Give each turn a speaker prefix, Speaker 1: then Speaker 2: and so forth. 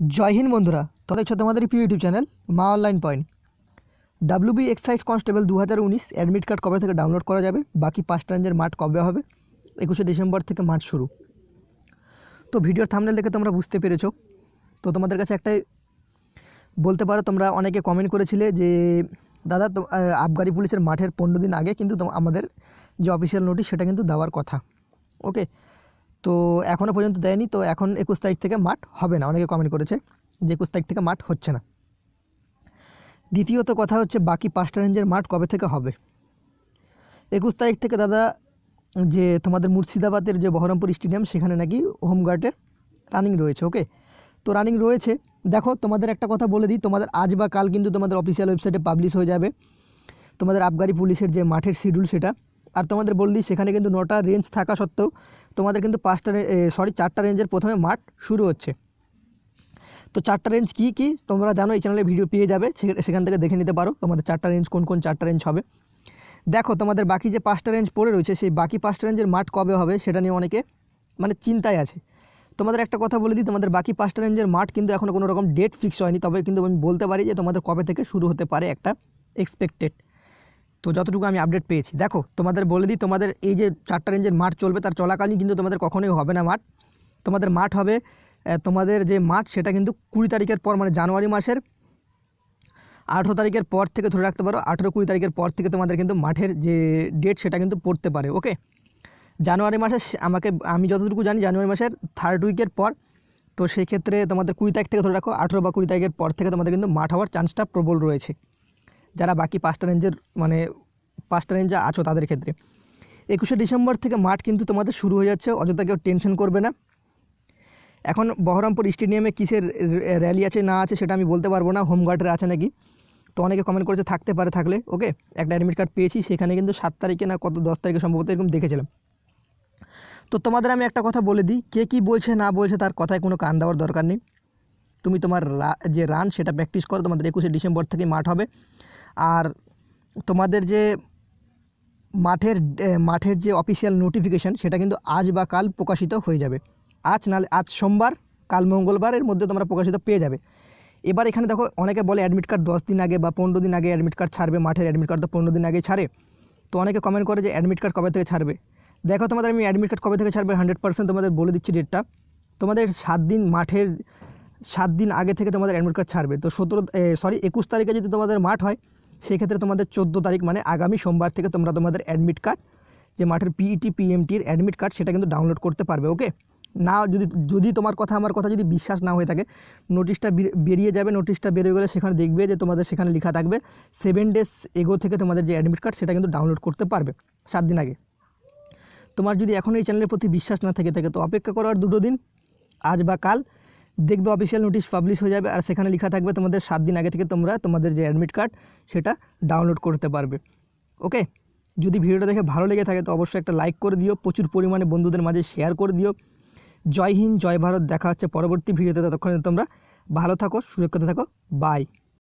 Speaker 1: জয় হিন্দ বন্ধুরা তোদের সাথে আমাদের প্রিয় YouTube channel Maa online point. WB excise constable দু হাজার উনিশ অ্যাডমিট কার্ড কবে থেকে ডাউনলোড করা যাবে? বাকি পাঁচটা রেঞ্জের মাঠ কবে হবে? একুশে ডিসেম্বর থেকে মাঠ শুরু। তো ভিডিওর থামনেল দেখে তোমরা বুঝতে পেরেছ। তো তোমাদের কাছে একটাই বলতে পারো, তোমরা অনেকে কমেন্ট করেছিলে যে, দাদা, তো আবগারি পুলিশের মাঠের পনেরো দিন আগে কিন্তু আমাদের যে অফিসিয়াল নোটিশ সেটা কিন্তু দেওয়ার কথা। ওকে তো এখনও পর্যন্ত দেয়নি, তো এখন একুশ তারিখ থেকে মাঠ হবে না। অনেকে কমেন্ট করেছে যে একুশ তারিখ থেকে মাঠ হচ্ছে না। দ্বিতীয়ত কথা হচ্ছে, বাকি পাঁচটা রেঞ্জের মাঠ কবে থেকে হবে? একুশ তারিখ থেকে দাদা, যে তোমাদের মুর্শিদাবাদের যে বহরমপুর স্টেডিয়াম, সেখানে নাকি হোমগার্ডের রানিং রয়েছে ওকে তো রানিং রয়েছে। দেখো, তোমাদের একটা কথা বলে দিই, তোমাদের আজ বা কাল কিন্তু তোমাদের অফিসিয়াল ওয়েবসাইটে পাবলিশ হয়ে যাবে। তোমাদের আবগারি পুলিশের যে মাঠের শিডিউল সেটা আর তোমাদের বলে দিই, সেখানে কিন্তু নটা রেঞ্জ থাকা সত্ত্বেও তোমাদের কিন্তু পাঁচটা সরি চারটা রেঞ্জের প্রথমে মাঠ শুরু হচ্ছে। তো চারটা রেঞ্জ কী কী তোমরা জানো, এই চ্যানেলে ভিডিও পেয়ে যাবে সেখান থেকে দেখে নিতে পারো তোমাদের চারটা রেঞ্জ কোন কোন চারটা রেঞ্জ হবে। দেখো, তোমাদের বাকি যে পাঁচটা রেঞ্জ পড়ে রয়েছে, সেই বাকি পাঁচটা রেঞ্জের মাঠ কবে হবে সেটা নিয়ে অনেকে মানে চিন্তায় আছে। তোমাদের একটা কথা বলে দিই, তোমাদের বাকি পাঁচটা রেঞ্জের মাঠ কিন্তু এখনও কোনো রকম ডেট ফিক্স হয়নি, তবে কিন্তু আমি বলতে পারি যে তোমাদের কবে থেকে শুরু হতে পারে একটা এক্সপেক্টেড তো যতটুকু আমি আপডেট পেয়েছি। দেখো, তোমাদের বলে দিই, তোমাদের এই যে চারটা রেঞ্জের মাঠ চলবে, তার চলাকালীন কিন্তু তোমাদের কখনোই হবে না মাঠ। তোমাদের মাঠ হবে তোমাদের যে মাঠ, সেটা কিন্তু কুড়ি তারিখের পর মানে জানুয়ারি মাসের আঠেরো তারিখের পর থেকে ধরে রাখতে পারো, আঠেরো কুড়ি তারিখের পর থেকে তোমাদের কিন্তু মাঠের যে ডেট সেটা কিন্তু পড়তে পারে ওকে জানুয়ারি মাসে আমাকে, আমি যতটুকু জানি, জানুয়ারি মাসের থার্ড উইকের পর, তো সেক্ষেত্রে তোমাদের কুড়ি তারিখ থেকে ধরে রাখো, আঠেরো বা কুড়ি তারিখের পর থেকে তোমাদের কিন্তু মাঠ হওয়ার চান্সটা প্রবল রয়েছে। যারা বাকি পাঁচটা রেঞ্জের মানে পাঁচটা রেঞ্জে আছো তাদের ক্ষেত্রে। একুশে ডিসেম্বর থেকে মাঠ কিন্তু তোমাদের শুরু হয়ে যাচ্ছে, অযথা কেউ টেনশন করবে না। এখন বহরমপুর স্টেডিয়ামে কিসের র্যালি আছে, না আছে সেটা আমি বলতে পারব না, হোমগার্ডের আছে নাকি? তো অনেকে কমেন্ট করেছে থাকতে পারে, থাকলে ওকে একটা অ্যাডমিট কার্ড পেয়েছি, সেখানে কিন্তু সাত তারিখে না কত, দশ তারিখে সম্ভবত এরকম দেখেছিলাম। তো তোমাদের আমি একটা কথা বলে দিই, কে কী বলছে, না বলছে তার কথায় কোনো কান দেওয়ার দরকার নেই। তুমি তোমার যে রান সেটা প্র্যাকটিস করো, তোমাদের একুশে ডিসেম্বর থেকে মাঠ হবে। আর তোমাদের যে মাঠের মাঠের যে অফিসিয়াল নোটিফিকেশান সেটা কিন্তু আজ বা কাল প্রকাশিত হয়ে যাবে। আজ নালে, আজ সোমবার, কাল মঙ্গলবারের মধ্যে তোমরা প্রকাশিত পেয়ে যাবে। এবার এখানে দেখো, অনেকে বলে অ্যাডমিট কার্ড দশ দিন আগে বা পনেরো দিন আগে অ্যাডমিট কার্ড ছাড়বে, মাঠের অ্যাডমিট কার্ড তো পনেরো দিন আগে ছাড়ে। তো অনেকে কমেন্ট করে যে অ্যাডমিট কার্ড কবে থেকে ছাড়বে? দেখো তোমাদের আমি অ্যাডমিট কার্ড কবে থেকে ছাড়বে হান্ড্রেড পার্সেন্ট তোমাদের বলে দিচ্ছি ডেটটা তোমাদের সাত দিন মাঠের, সাত দিন আগে থেকে তোমাদের অ্যাডমিট কার্ড ছাড়বে। তো সতেরো সরি একুশ তারিখে যদি তোমাদের মাঠ হয় সেক্ষেত্রে তোমাদের চোদ্দ তারিখ মানে আগামী সোমবার থেকে তোমরা তোমাদের অ্যাডমিট কার্ড যে মাঠের পিইটি পিএমটির অ্যাডমিট কার্ড সেটা কিন্তু ডাউনলোড করতে পারবে ওকে না, যদি যদি তোমার কথা, আমার কথা যদি বিশ্বাস না হয়ে থাকে নোটিশটা বের- বেরিয়ে যাবে নোটিশটা বেরিয়ে গেলে সেখানে দেখবে যে তোমাদের সেখানে লেখা থাকবে সেভেন ডেজ এগো থেকে তোমাদের যে অ্যাডমিট কার্ড সেটা কিন্তু ডাউনলোড করতে পারবে, সাত দিন আগে। তোমার যদি এখন এই চ্যানেলের প্রতি বিশ্বাস না থেকে থাকে, তো অপেক্ষা করার দুটো দিন, আজ বা কাল দেখবে অফিসিয়াল নোটিশ পাবলিশ হয়ে যাবে আর সেখানে লেখা থাকবে তোমাদের সাত দিন আগে থেকে তোমরা তোমাদের যে অ্যাডমিট কার্ড সেটা ডাউনলোড করতে পারবে। ওকে যদি ভিডিওটা দেখে ভালো লেগে থাকে তো অবশ্যই একটা লাইক করে দিও, প্রচুর পরিমাণে বন্ধুদের মাঝে শেয়ার করে দিও। জয় হিন্দ, জয় ভারত, দেখা হচ্ছে পরবর্তী ভিডিওতে, ততক্ষণে তোমরা ভালো থাকো, সুরক্ষিত থাকো বাই